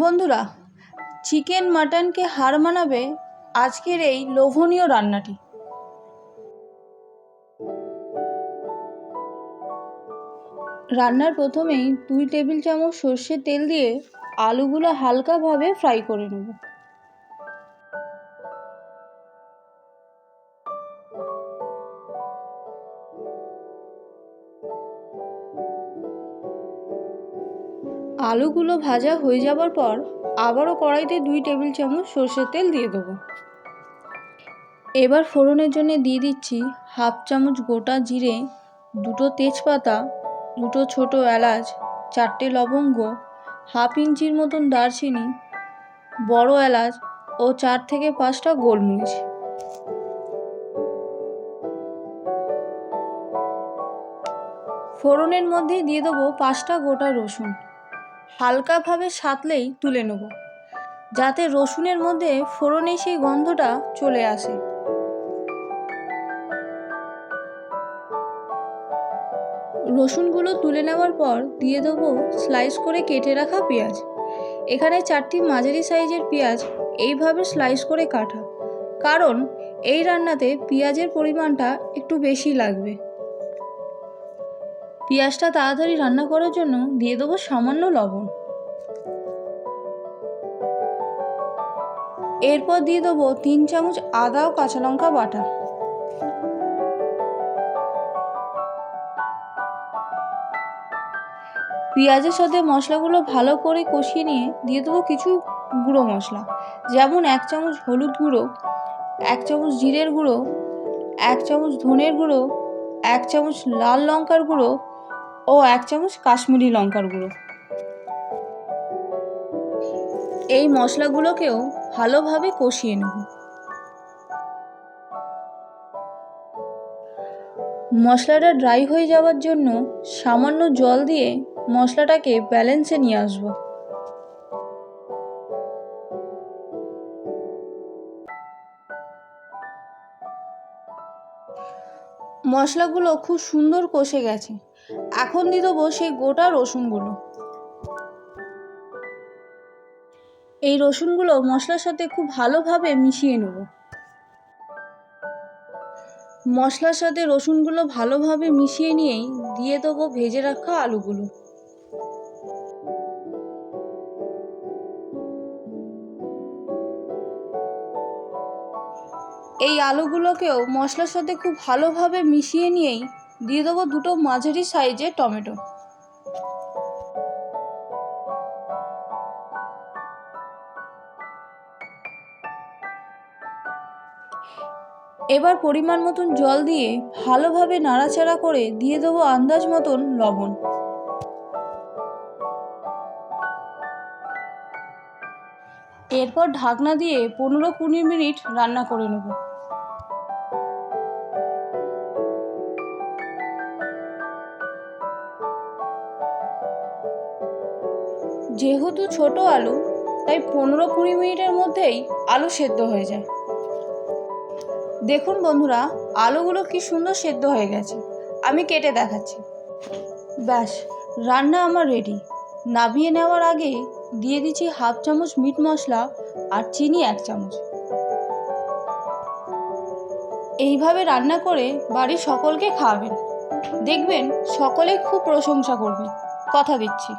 বন্ধুরা, চিকেন মাটনকে হার মানাবে আজকের এই লোভনীয় রান্নাটি। রান্নার প্রথমেই দুই টেবিল চামচ সর্ষের তেল দিয়ে আলুগুলো হালকাভাবে ফ্রাই করে নেব। আলুগুলো ভাজা হয়ে যাবার পর আবারও কড়াইতে দুই টেবিল চামচ সর্ষের তেল দিয়ে দেবো। এবার ফোড়নের জন্য দিয়ে দিচ্ছি হাফ চামচ গোটা জিরে, দুটো তেজপাতা, দুটো ছোটো এলাচ, চারটে লবঙ্গ, হাফ ইঞ্চির মতন দারচিনি, বড় এলাচ ও চার থেকে পাঁচটা গোলমরিচ। ফোড়নের মধ্যে দিয়ে দেবো পাঁচটা গোটা রসুন। হালকাভাবে সাতলেই তুলে নেব। যাতে রসুনের মধ্যে ফোড়নে সেই গন্ধটা চলে আসে। রসুনগুলো তুলে নেওয়ার পর দিয়ে দেবো স্লাইস করে কেটে রাখা পেঁয়াজ। এখানে চারটি মাঝারি সাইজের পেঁয়াজ এইভাবে স্লাইস করে কাটা। কারণ এই রান্নাতে পেঁয়াজের পরিমাণটা একটু বেশি লাগবে। পেঁয়াজটা তাড়াতাড়ি রান্না করার জন্য দিয়ে দেবো সামান্য লবণ। এরপর দিয়ে দেবো তিন চামচ আদা ও কাঁচা লঙ্কা বাটা। পেঁয়াজের সাথে মশলাগুলো ভালো করে কষিয়ে নিয়ে দিয়ে দেবো কিছু গুঁড়ো মশলা, যেমন এক চামচ হলুদ গুঁড়ো, এক চামচ জিরের গুঁড়ো, এক চামচ ধনের গুঁড়ো, এক চামচ লাল লঙ্কার গুঁড়ো ও এক চামচ কাশ্মীরি লঙ্কার গুঁড়ো। এই মশলাগুলোকেও ভালোভাবে কষিয়ে নেব। মশলাটা ড্রাই হয়ে যাওয়ার জন্য সামান্য জল দিয়ে মশলাটাকে ব্যালেন্সে নিয়ে আসব। মশলাগুলো খুব সুন্দর কষে গেছে। এখন দিয়ে দেবো সেই গোটা রসুনগুলো। এই রসুনগুলো মশলার সাথে খুব ভালোভাবে মিশিয়ে নেব। মশলার সাথে রসুনগুলো ভালোভাবে মিশিয়ে নিয়েই দিয়ে দেবো ভেজে রাখা আলুগুলো। এই আলুগুলোকেও মশলার সাথে খুব ভালোভাবে মিশিয়ে নিয়েই দিয়ে দেবো দুটো মাঝারি সাইজের টমেটো। এবার পরিমাণ মতন জল দিয়ে ভালোভাবে নাড়াচাড়া করে দিয়ে দেবো আন্দাজ মতন লবণ। এরপর ঢাকনা দিয়ে পনেরো কুড়ি মিনিট রান্না করে নেব। যেহেতু ছোট আলু, তাই পনেরো কুড়ি মিনিটের মধ্যেই আলু সেদ্ধ হয়ে যায়। দেখুন বন্ধুরা, আলুগুলো কি সুন্দর সেদ্ধ হয়ে গেছে। আমি কেটে দেখাচ্ছি। ব্যাস, রান্না আমার রেডি নামিয়ে নেওয়ার আগে দিয়ে দিচ্ছি হাফ চামচ মিট মশলা আর চিনি এক চামচ। এইভাবে রান্না করে বাড়ির সকলকে খাওয়াবেন। দেখবেন সকলে খুব প্রশংসা করবে কথা দিচ্ছি।